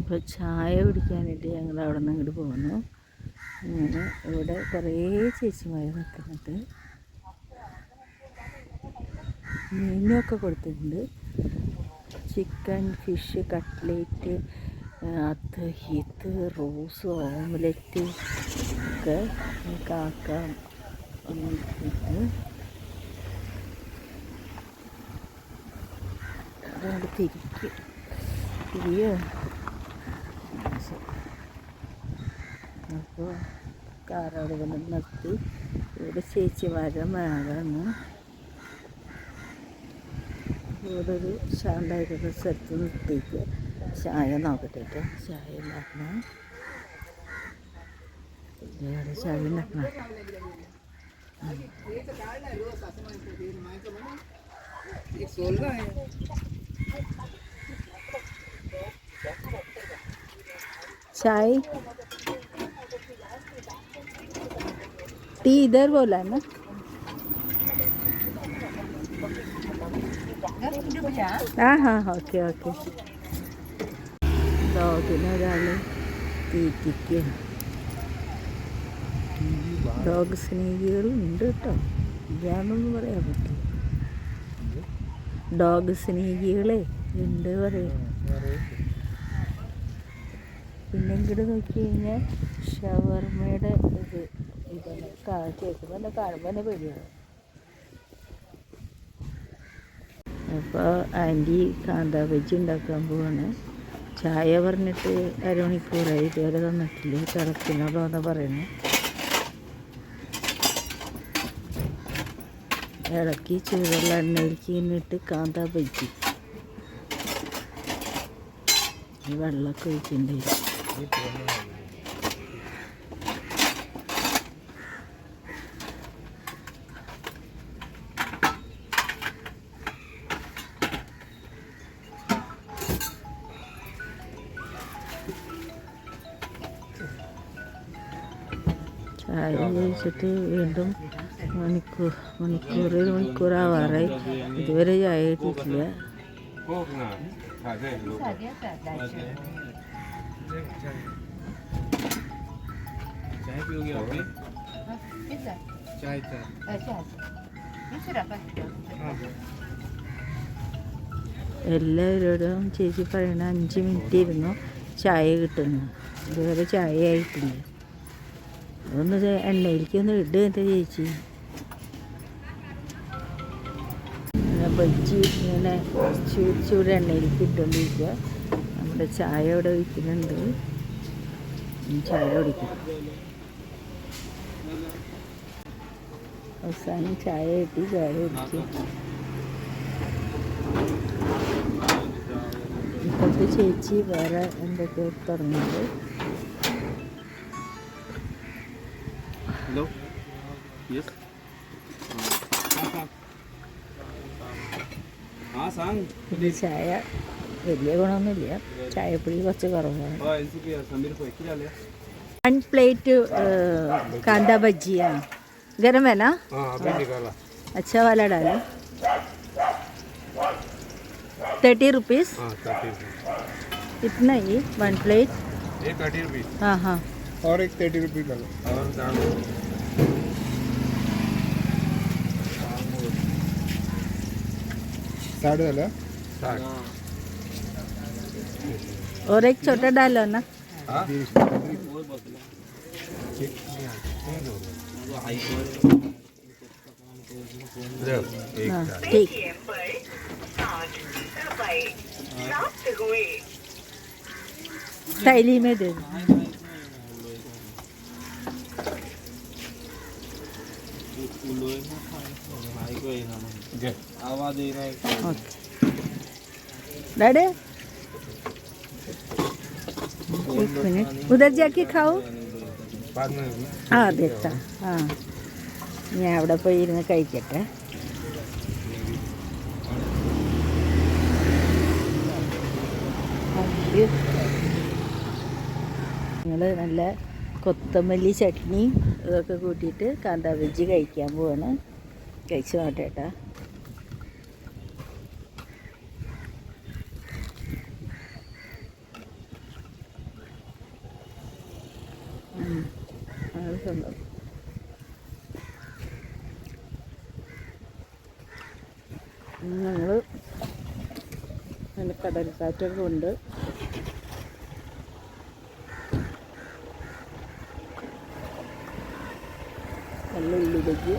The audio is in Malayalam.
ഇപ്പോൾ ചായ കുടിക്കാനായിട്ട് ഞങ്ങൾ അവിടെ നിന്ന് ഇങ്ങോട്ട് പോകുന്നു അങ്ങനെ ഇവിടെ കുറേ ചേച്ചിമാർ നിൽക്കുന്നുണ്ട് മീനൊക്കെ കൊടുത്തിട്ടുണ്ട്. ചിക്കൻ ഫിഷ് കട്ട്ലേറ്റ് അത് ഇത് റോസ് ഓംലെറ്റ് ഒക്കെ കാക്ക അതുകൊണ്ട് തിരിക്കും. തിരിയോ? അപ്പോൾ കാറോട് വന്ന് നിർത്തി. ഇവിടെ ചേച്ചിമാരുടെ മേളാണ്. ഇവിടെ ഒരു ശാന്തായിട്ടുള്ള സ്ഥലത്ത് നിർത്തിയിട്ട് ചായ നോക്കട്ടെ. കേട്ടോ ചായ ഉണ്ടാക്കണം. ഇവിടെ ചായ ഉണ്ടാക്കണം. चाय टी इधर बोला है ना हाँ हाँ ഓക്കെ ഓക്കെ ഡോഗിനെ ഒരാൾ തീറ്റിക്കുക ഡോഗ് സ്നേഹികളും ഉണ്ട് കേട്ടോ ഇല്ലാന്നൊന്നും പറയാൻ പറ്റും ഡോഗ് സ്നേഹികളെ ഉണ്ട് പറയാം പിന്നെ ഇങ്ങോട്ട് നോക്കി കഴിഞ്ഞാൽ ഷവർമയുടെ ഇത് കാ കേൾക്കുമ്പോൾ എന്നെ കാണുമ്പോൾ തന്നെ പേടിയാണ് അപ്പോൾ ആന്റി കാന്താ ബജ്ജി ഉണ്ടാക്കാൻ പോവാണ്. ചായ പറഞ്ഞിട്ട് അരമണിക്കൂറായി ഇതുവരെ തന്നിട്ടില്ല. തിളക്കണല്ലോ എന്ന് പറയുന്നു. ഇളക്കി ചൂടുള്ള എണ്ണയിലേക്ക് ഇന്നിട്ട് കാന്താ ബജ്ജി വെള്ളമൊക്കെ ഒഴിച്ചിട്ടുണ്ടായിരുന്നു ചായ കഴിച്ചിട്ട് വീണ്ടും മണിക്കൂർ മണിക്കൂർ ഒരു മണിക്കൂറാവാറായി ഇതുവരെ ചായ കിട്ടിയിട്ടില്ല चाय पिओगे आप भी चाय चाय എല്ലാവരോടും ചേച്ചി പറയണ അഞ്ച് മിനിറ്റ് ഇരുന്നു ചായ കിട്ടുന്നു ഇതുവരെ ചായ ആയിട്ടില്ല അതൊന്ന് എണ്ണയിലേക്ക് ഒന്ന് ഇടുക എന്താ ചേച്ചി. ബജ്ജി ഇങ്ങനെ ചൂട് ചൂട് എണ്ണയിലേക്ക് ഇട്ടുകൊണ്ടിരിക്കുക. നമ്മുടെ ചായ ഇവിടെ ഒഴിക്കുന്നുണ്ട് ചായ കുടിക്കും. അവസാനം ചായ കിട്ടി ചായ കുടിക്കും ഇപ്പോഴത്തെ ചേച്ചി വേറെ എന്തൊക്കെ തുടങ്ങുന്നത് यस हाँ सांग ഇത് ചായ വലിയ ഗുണമൊന്നുമില്ല ചായപ്പൊടി കുറച്ച് കുറവാണ് हाँ इसी के समीर को एक ही डाले വൺ പ്ലേറ്റ് कांदा भजिया गरम है ना हाँ अभी निकाला अच्छा वाला डालो थर्टी रुपीज़ हाँ थर्टी इतना ही वन प्लेट ये थर्टी रुपीज हाँ हाँ और एक थर्टी रुपीज डालो और साठ झालं. और एक छोटा डालो ना. हाँ? एक हाँ ठीक. थैली में दे. डैडे एक मिनट उधर जाके खाओ बाद में ആ അതെത്താ ആ ഞാൻ അവിടെ പോയി ഇരുന്ന് കഴിക്കട്ടെ ഞങ്ങൾ നല്ല കൊത്തമല്ലി ചട്നി ഇതൊക്കെ കൂട്ടിയിട്ട് കാന്താ ബജ്ജി കഴിക്കാൻ പോവാണ്. കഴിച്ചു നോട്ടെ ഏട്ടാ സ്വന്തം ഞങ്ങൾ അതിന്റെ കടൽക്കാറ്റൊക്കെ ഉണ്ട്. നല്ല ഉള്ളി ബജ്ജി